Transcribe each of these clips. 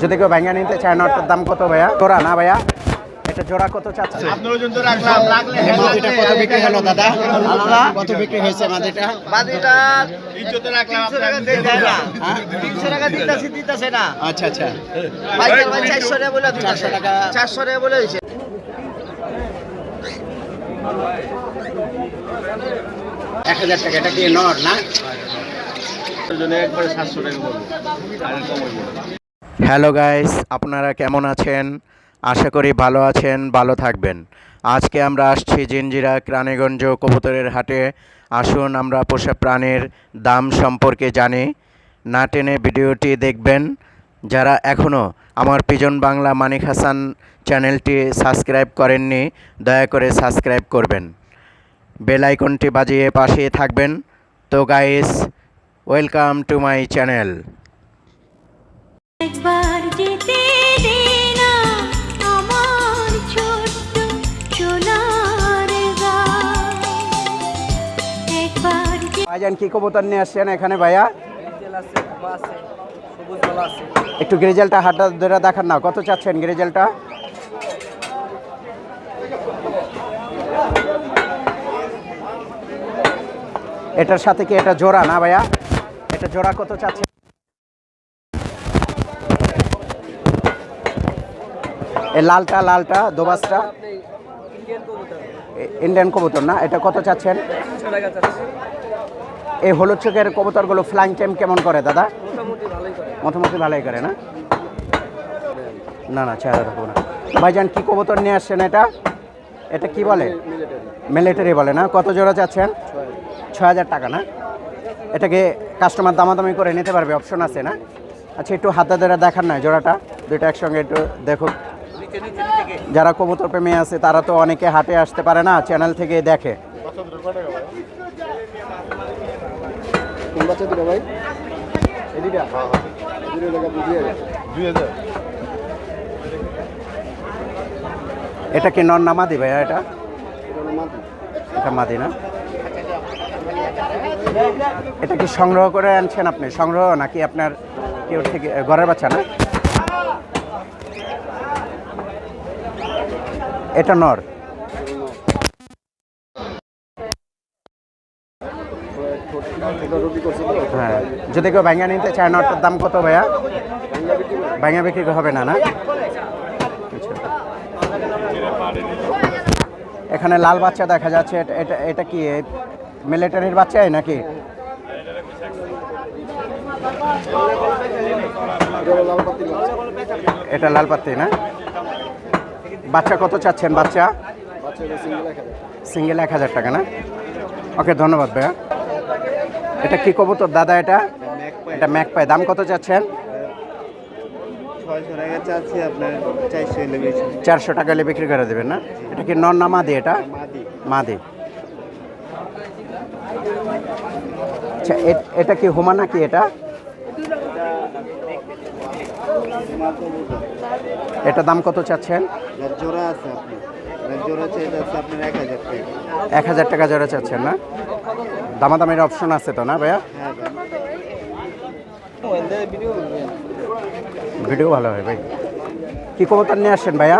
যদি কেউ ভেঙে নিতে চায় নটটার দাম কত ভাইয়া? জোড়া না ভাইয়া? এটা জোড়া কত চাচ্ছে আপনার ওজন তো রাখলাম লাগলে মাদিটা কত বিক্রি হলো দাদা? কত বিক্রি হয়েছে মাদিটা বাদিটা ইজ্জতে রাখলাম টাকা দিয়ে দেয় না। তিনশো টাকা দিতেছি দিতেছে না। আচ্ছা আচ্ছা। ভাই বলে চারশো টাকা। বলে এক হাজার টাকা এটা কি নর না? একবারে সাতশো টাকা বলব আর কম হইব না। হ্যালো গাইস আপনারা কেমন আছেন? আশা করি ভালো আছেন, ভালো থাকবেন। আজকে আমরা আসছি জিঞ্জিরা ক্রানীগঞ্জ কবুতরের হাটে। আসুন আমরা পোষা প্রাণীর দাম সম্পর্কে জানি। না টেনে ভিডিওটি দেখবেন। যারা এখনও আমার পিজন বাংলা মানিক হাসান চ্যানেলটি সাবস্ক্রাইব করেননি, দয়া করে সাবস্ক্রাইব করবেন। বেল বাজিয়ে পাশে থাকবেন। তো guys welcome to my channel একবার যেতে দে না আমার ছোট্ট সোনার একবার ভাইজান কি কবুতর নিয়ে আসছেন এখানে ভাইয়া? একটু গ্রিজেলটা ধরে দেখান না কত চাচ্ছেন গ্রিজেলটা? এটার সাথে কি এটা জোড়া না ভাইয়া? এটা জোড়া কত চাচ্ছেন? লালটা লালটা, দোবাসটা। ইন্ডিয়ান কবুতর না? এটা কত চাচ্ছেন? এই হলুদ চোখের কবুতরগুলো ফ্লাইং টাইম কেমন করে, দাদা? মোটামুটি ভালোই করে, না? না না চেহারা রাখব না। ভাইজান, কি কবুতর নিয়ে আসছেন এটা? এটা কি বলে? মিলিটারি বলে, না? কত জোড়া চাচ্ছেন? ছ হাজার টাকা, না? এটাকে কাস্টমার দামাদামি করে নিতে পারবে অপশন আছে, না? আচ্ছা একটু হাতে ধরে দেখার না জোড়াটা। দুইটা একসঙ্গে একটু দেখুক যারা কবুতর প্রেমী আছে, তারা তো অনেকে হাটে আসতে পারে না, চ্যানেল থেকে দেখে। এটা কি নন নামাদি ভাইয়া এটা? এটা মাদি না? এটা কি সংগ্রহ করে আনছেন আপনি? সংগ্রহ নাকি আপনার কেউ থেকে ঘরের বাচ্চা না? এটা নর। হ্যাঁ যদি কেউ ভাঙ্গা নিতে চায় নরটার দাম কত ভাইয়া? ভাঙ্গা বিক্রি হবে না না? আচ্ছা। এখানে লাল বাচ্চা দেখা যাচ্ছে, এটা এটা কি মিলিটারির বাচ্চাই নাকি? এটা লাল পাত্তি না? বাচ্চা কত চাচ্ছেন বাচ্চা? সিঙ্গেল এক হাজার টাকা না? ওকে ধন্যবাদ ভাইয়া। এটা কি কবুতর দাদা এটা? এটা ম্যাক পায় দাম কত চাচ্ছেন? চারশো টাকা হলে বিক্রি করে দেবেন না? এটা কি নন না মাদি এটা? মাদি। আচ্ছা এটা কি হুমা নাকি এটা? এটা দাম কত চাচ্ছেন? জোড়া আছে এক হাজার টাকা। জোড়া চাচ্ছেন না? দামাদামের অপশন আছে তো না ভাইয়া? হ্যাঁ ভিডিও ভালো হয় ভাই। কি কবুতর নিয়ে আসছেন ভাইয়া?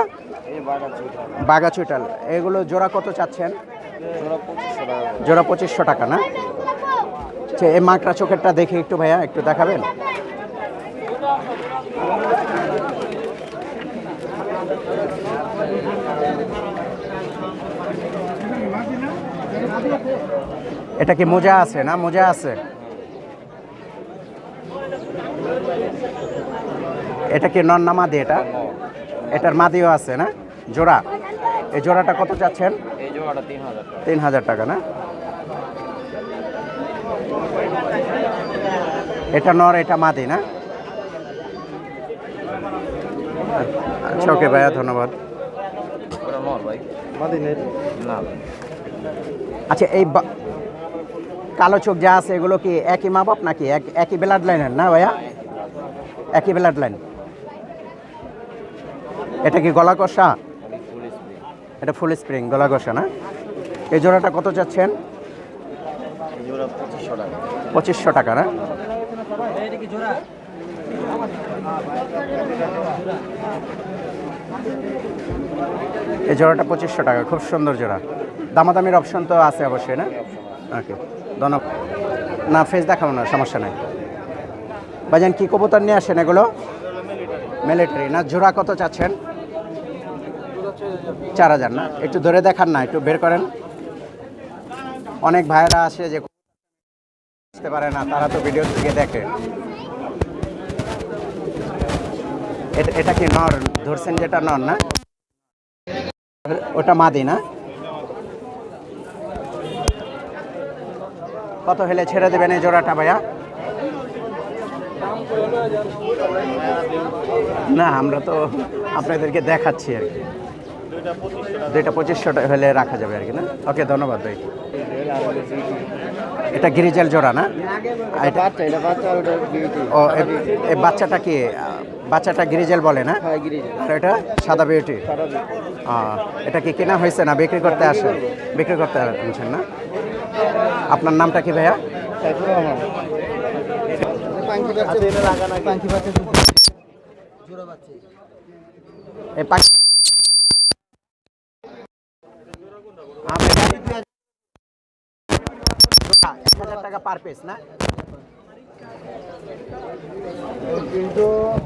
বাগা চুইটাল এগুলো জোড়া কত চাচ্ছেন? জোড়া পঁচিশশো টাকা না? আচ্ছা এই মাকড়া চোখেরটা দেখে একটু ভাইয়া একটু দেখাবেন? এটা কি মোজা আছে না মোজা আছে? এটা কি নন মাদি এটা? এটার মাদিও আছে না? জোড়া? এই জোড়াটা কত চাচ্ছেন? তিন হাজার টাকা না? এটা নর এটা মাদি না? আচ্ছা ওকে ভাইয়া ধন্যবাদ। আচ্ছা এই বা- কালো চোখ যা আছে এগুলো কি একই মা বাপ নাকি? এক একই ব্লাড লাইনের না ভাইয়া? একই ব্লাড লাইন এটা কি গলা কষা এটা ফুল স্প্রিং গলা কষা না? এই জোড়াটা কত চাচ্ছেন? এই জোড়া পঁচিশশো টাকা। পঁচিশশো টাকা না? এই জোড়াটা পঁচিশশো টাকা, খুব সুন্দর জোড়া। দামাদামির অপশন তো আছে অবশ্যই, না? ওকে ধন্যবাদ। না ফেস দেখাবো না, সমস্যা নাই। ভাইজান, কি কবুতর নিয়ে আসেন এগুলো? মিলিটারি না, জোড়া কত চাচ্ছেন? চার হাজার, না? একটু ধরে দেখান না, একটু বের করেন। অনেক ভাইয়েরা আসে যে বুঝতে পারে না, তারা তো ভিডিও থেকে দেখে। এটা- এটা কি নর ধরছেন যেটা নর না? ওটা মাদি না? কত হলে ছেড়ে দেবেন এই জোড়াটা ভাইয়া? না আমরা তো আপনাদেরকে দেখাচ্ছি আর কি। দুইটা পঁচিশশো হলে রাখা যাবে আর কি না? ওকে ধন্যবাদ ভাই। এটা গিরিজাল জোড়া না? এটা ও বাচ্চাটা কি বাচ্চাটা গিরিজেল বলে না? হ্যাঁ আর এটা সাদা বিউটি? এটা কি কেনা হয়েছে না বিক্রি করতে আসে? বিক্রি করতে আনছেন না? আপনার নামটা কি ভাইয়া? আমি এক হাজার টাকা পার পিস না? আজুগুলা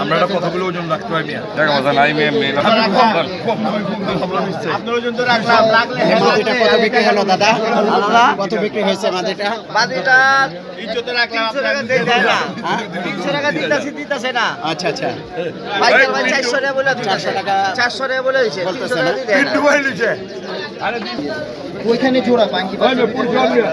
আমরা একটা কথাগুলো ওজন রাখতে হয় মেয়ে। দেখা কথা নাই কত বিক্রি হলো দাদা? কত বিক্রি হয়েছে মাদিটা আচ্ছা আচ্ছা। চারশো টাকা বলে দিচ্ছে ওইখানে জোড়া পাঙ্কি দুইটা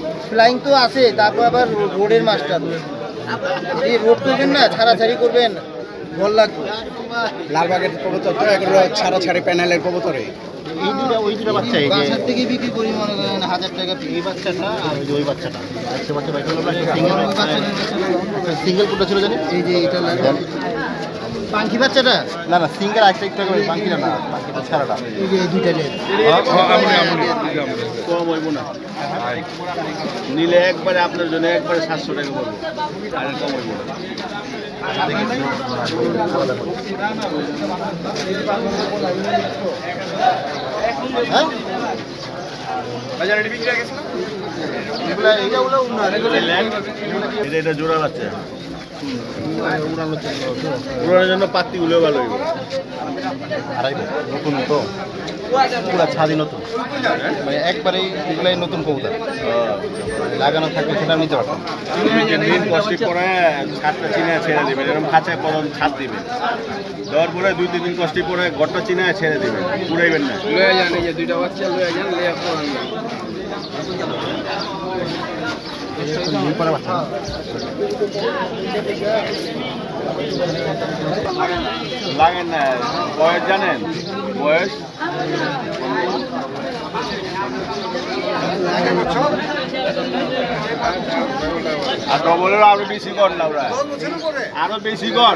ফ্লাইং তো আছে তারপর আবার রোডের মাস্টার এই রোড করবেন না ছাড়াছাড়ি করবেন। ভালো লাগবে। লালবাগের কবুতর তো এগুলো ছাড়া ছাড়ি প্যানেলের কবুতরে এই দুটা ওই দুটা বাচ্চা এই যে বাসার থেকে বিক্রি করি মনে করেন হাজার টাকা এই বাচ্চাটা আর ওই যে ওই বাচ্চাটা। বাচ্চা বাইক সিঙ্গেল সিঙ্গেল কোনটা ছিল জানি এই যে এটা লাগবে। পাঙ্খি বাচ্চাটা? না না সিঙ্গেল একটা একটু করে বাকিটা না বাকিটা ছাড়াটা। এই যে দুইটা কম হইব না। নিলে একবারে আপনার জন্য একবারে সাতশো টাকা বলব আর কম হইব না। হ্যাঁ? এগুলা এইগুলো উন্নয়ন এগুলো এটা এটা জোড়া বাচ্চা। উড়ানোর জন্য পাত্তিগুলো ভালো হইব। আড়াই নতুন তো? পুরা ছাদি নতুন। মানে একবারেই এগুলাই নতুন কবুতর। লাগানো থাকলে সেটা নিতে পারতাম দুই তিন দিন কষ্ট করে ছাদটা চিনে ছেড়ে দেবেন। এরকম খাঁচায় কলম ছাদ দিবেন। দেওয়ার পরে দুই তিন দিন কষ্ট করে ঘরটা চিনে ছেড়ে দেবেন। উড়াইবেন না। লাগেন না বয়স জানেন? বয়স? আর ডবলের আরও বেশি কর না ওরা আরও বেশি কর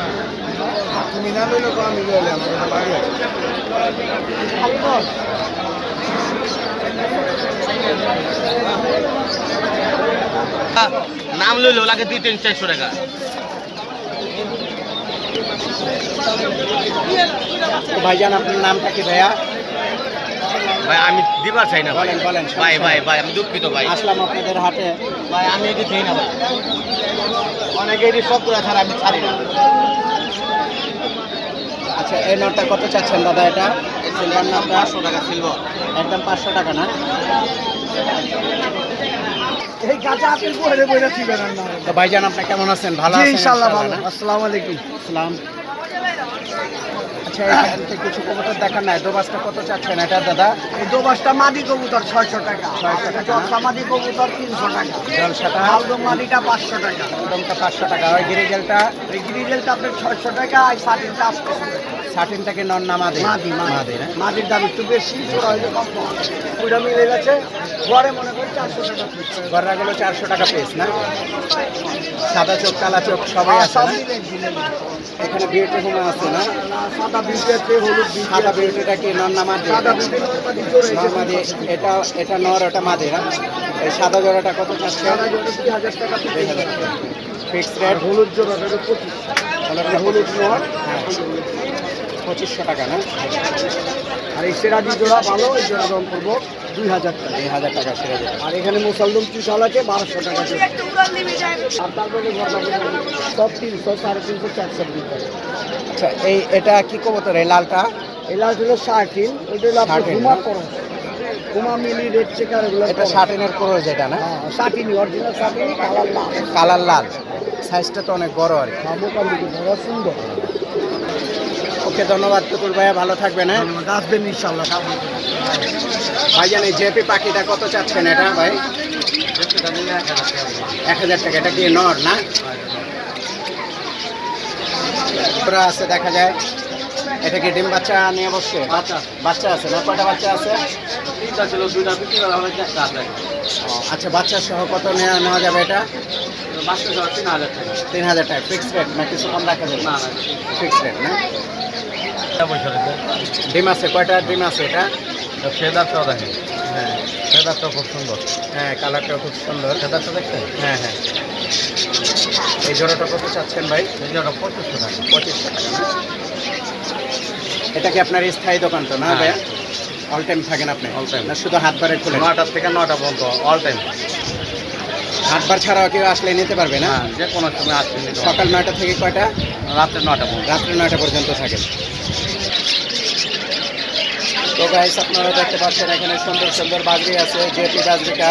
নাম লইলো লাগে দুই তিন চারশো টাকা। ভাইজান আপনার নামটা কি ভাইয়া? ভাই আমি দিবার চাই না ভাই। বলেন, বলেন, ভাই ভাই। ভাই আমি দুঃখিত ভাই। আসলাম আপনাদের হাটে। ভাই আমি এটি চাই না ভাই। অনেকে এটি সব করে ছাড়া আমি ছাড়ি না। আচ্ছা এই নোটটা কত চাচ্ছেন দাদা এটা? সিলভার নোটটা পাঁচশো টাকা সিলভার। একদম পাঁচশো টাকা না? ভাইজান আপনি কেমন আছেন? ভালো জি আছেন ইনশাআল্লাহ ভালো? আসসালামু আলাইকুম। সালাম আচ্ছা এখান থেকে কিছু কবুতর দেখার নাই দোবাসটা কত চাচ্ছেন এটা দাদা? এই দোবাসটা মাদি কবুতর ছয়শো টাকা। 600 টাকা। চরসা মাদি কবুতর তিনশো টাকা। জলসাটা? মাদিটা পাঁচশো টাকা। একদমটা পাঁচশো টাকা। ওই গিরিজেলটা? এই গ্রিজেলটা আপনার ছয়শো টাকা আর টাকা ষাটিন থেকে নন নামাদে মাদি? মাদে মাদি। না? মাদির দাম একটু বেশি ওরা হয়তো কম। কম ওইটা মিলে গেছে। ঘরে মনে করি চারশো টাকা পিস। গররাগুলো চারশো টাকা পিস না? সাদা চোখ কালা চোখ সবাই আর আছে না। এখানে বিউটি হোম আছে না? সাদা বিউটি আছে হলুদ সাদা। বিউটিটা কি নন নামাদে সাদা বিউটি এটা এটা নর ওটা মাদে না? এই সাদা জোড়াটা কত চাচ্ছে? সাদা দুই হাজার টাকা পিস। ফিক্সড রেট হলুদ জোড়া এটা পঁচিশ। হলুদ নর। পঁচিশশো টাকা না? আর এই সেরাদি জোড়া ভালো এই জোড়া দাম করব দুই হাজার টাকা। দুই হাজার টাকা ছেড়ে দেবে আর এখানে মুসালদম চুষাল আছে বারোশো টাকা আর তারপরে সব তিনশো সাড়ে তিনশো চারশো দিতে আচ্ছা এই এটা কি কবুতর? এই লালটা? এই লাল হলো শার্টিন ওইটা হলো শার্টিন, করো হুমা মিলি রেড চেকার এগুলো এটা শার্টিনের পুরো যেটা না? শার্টিনি অরিজিনাল শার্টিনি কালার লাল। কালার লাল। সাইজটা তো অনেক বড় আর কি। মোটামুটি বড় সুন্দর। ওকে ধন্যবাদ টুকুর ভাইয়া ভালো থাকবেন হ্যাঁ? আসবেন ইনশাল্লাহ ভাইজান এই জেপি পাখিটা কত চাচ্ছেন এটা ভাই? এক হাজার টাকা এটা কি নর না? ওরা আছে দেখা যায়। এটা কি ডিম বাচ্চা নিয়ে বসছে? বাচ্চা বাচ্চা আছে না? কয়টা বাচ্চা আছে? তিনটা ছিল দুইটা বিক্রি করা হবে চারটা আছে। ও, আচ্ছা বাচ্চা সহ কত নেওয়া নেওয়া যাবে এটা? বাসটা যাওয়া তিন হাজার টাকা। তিন হাজার টাকা ফিক্সড রেট না কিছু কম রাখা যাবে? না ফিক্সড রেট না? ডিম আছে কয়টা ডিম আছে এটা? ফেদারটাও দেখেন। হ্যাঁ। ফেদারটাও খুব সুন্দর। হ্যাঁ কালারটাও খুব সুন্দর। ফেদারটা দেখছেন হ্যাঁ হ্যাঁ। এই জোড়াটা কত চাচ্ছেন ভাই? এই ওটা পঁচিশশো টাকা। পঁচিশশো টাকা? এটা কি আপনার স্থায়ী দোকান তো না হ্যাঁ। ভাইয়া? অল টাইম থাকেন আপনি? অল টাইম না শুধু হাত বারে খুলে নটার থেকে নটা পর্যন্ত অল টাইম হাত বার ছাড়াও কেউ আসলে নিতে পারবে না? হ্যাঁ যে কোনো সময় আসছেন সকাল নয়টা থেকে কয়টা? রাত্রে নটা পর্যন্ত। রাত্রে নয়টা পর্যন্ত থাকে তো গাইস আপনারা দেখতে পাচ্ছেন এখানে সুন্দর সুন্দর বাজরি আছে, জেপি বাজরিটা।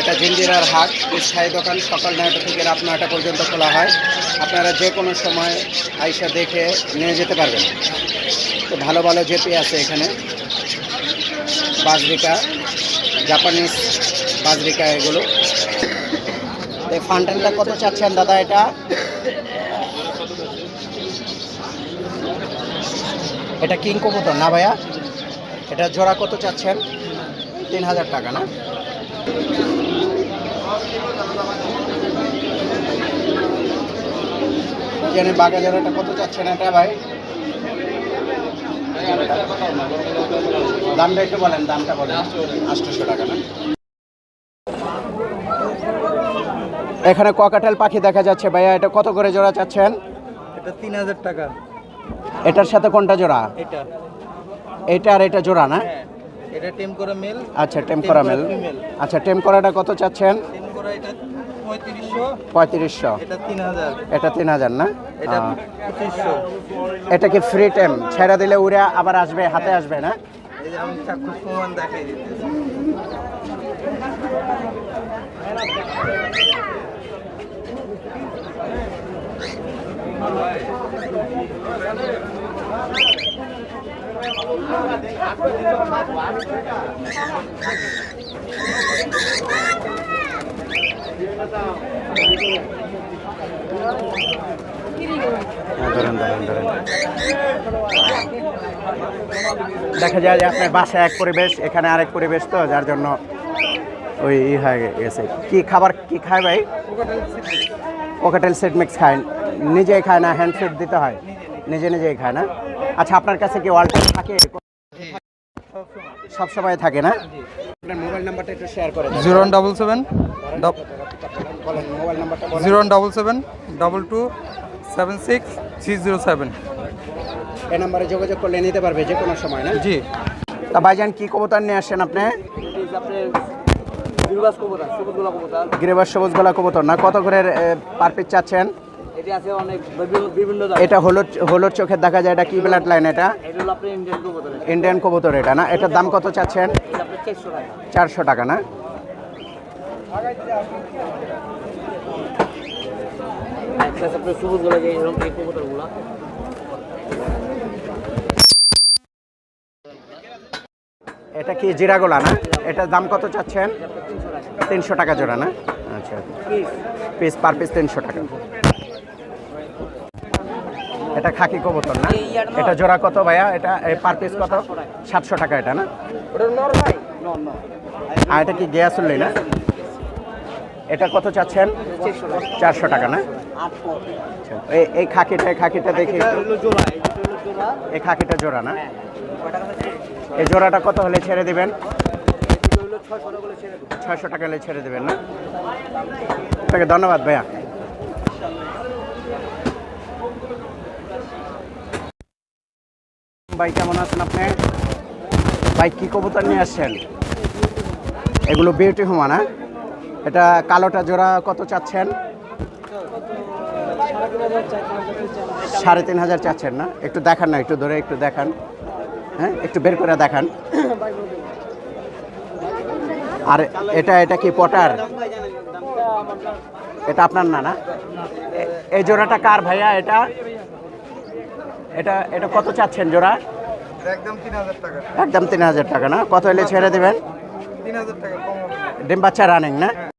এটা জিঞ্জিরার হাট, স্থায়ী দোকান, সকাল নয়টা থেকে রাত নয়টা পর্যন্ত খোলা হয়। আপনারা যে কোনো সময় আইসা দেখে নিয়ে যেতে পারবেন। তো ভালো ভালো জেপি আছে এখানে। বাজরিকা, জাপানিজ বাজরিকা এগুলো। এই ফান্টেনটা কত চাচ্ছেন দাদা এটা? এটা কিং কবুতর না ভাইয়া? এটা জোড়া কত চাচ্ছেন? তিন হাজার টাকা না? জেনে বাঘা জোড়াটা কত চাচ্ছেন এটা ভাই? দামটা একটু বলেন দামটা বলেন। আটশোশো টাকা না? এখানে ককাটেল পাখি দেখা যাচ্ছে ভাইয়া এটা কত করে জোড়া চাচ্ছেন? এটা তিন হাজার টাকা। এটার সাথে কোনটা জোড়া? এটা। এটা আর এটা জোড়া না? হ্যাঁ, এটা টেম করা মেল। আচ্ছা টেম মেল। আচ্ছা টেম করাটা কত চাচ্ছেন? টেম করা এটা পঁয়ত্রিশশো। এটা তিন হাজার। না? এটা কি ফ্রি টাইম ছেড়া দিলে উড়ে আবার আসবে হাতে হ্যাঁ। আসবে না? দেখাই দেখা যায় যে আপনার বাসায় এক পরিবেশ, এখানে আরেক পরিবেশ তো, যার জন্য ওই ই হয়ে গেছে। কি খাবার কি খায় ভাই? কোকাটেল সেট মিক্স খায়। নিজেই খায় না হ্যান্ড সেট দিতে হয়? নিজে নিজেই খায় না? আচ্ছা আপনার কাছে কি ওয়ালটেন থাকে? সব সময় থাকে না? আপনার মোবাইল নাম্বারটা একটু শেয়ার করে দেন। জিরো ওয়ান ডাবল সেভেন বলেন মোবাইল নাম্বারটা zero one double seven double two seven six three zero seven এই নাম্বারে যোগাযোগ করলে নিতে পারবে যে কোনো সময় না? জি। তা ভাইজান কি কবুতর নিয়ে আসছেন আপনি? গিরিবাস সবুজ গলা কবুতর। না কত করে পার পিস চাচ্ছেন? এটি আছে অনেক বিভিন্ন এটা হলুদ হলুদ চোখের দেখা যায় এটা কি ব্লাড লাইন এটা? ইন্ডিয়ান কবুতর এটা না? এটার দাম কত চাচ্ছেন? চারশো টাকা। না? গুলো গুলা এটা কি জিরাগোলা না? এটার দাম কত চাচ্ছেন? তিনশো টাকা। জোড়া না? আচ্ছা। পিস পার পিস তিনশো টাকা। এটা খাকি কবুতর না? এটা জোড়া কত ভাইয়া? এটা পার পিস কত? সাতশো টাকা এটা না? আর এটা কি গ্যাস উল্লি না? এটা কত চাচ্ছেন? চারশো টাকা না? এই খাকিটা খাকিটা দেখি এই খাকিটা জোড়া না? এই জোড়াটা কত হলে ছেড়ে দেবেন? ছয়শো টাকা হলে ছেড়ে দেবেন না? ধন্যবাদ ভাইয়া। ভাই, কেমন আছেন আপনি? ভাই, কি কবুতর নিয়ে আসছেন? এগুলো বিউটি হুমা না এটা কালোটা জোড়া কত চাচ্ছেন? সাড়ে তিন হাজার চাচ্ছেন না? একটু দেখান না, একটু ধরে একটু দেখান হ্যাঁ? একটু বের করে দেখান। আর এটা এটা কি পটার? এটা আপনার না না? এই জোড়াটা কার ভাইয়া এটা? এটা এটা কত চাচ্ছেন জোড়া? একদম তিন হাজার টাকা। একদম তিন হাজার টাকা না? কত এলে ছেড়ে দেবেন? তিন হাজার টাকা কম হবে। ডিম বাচ্চা রানিং না?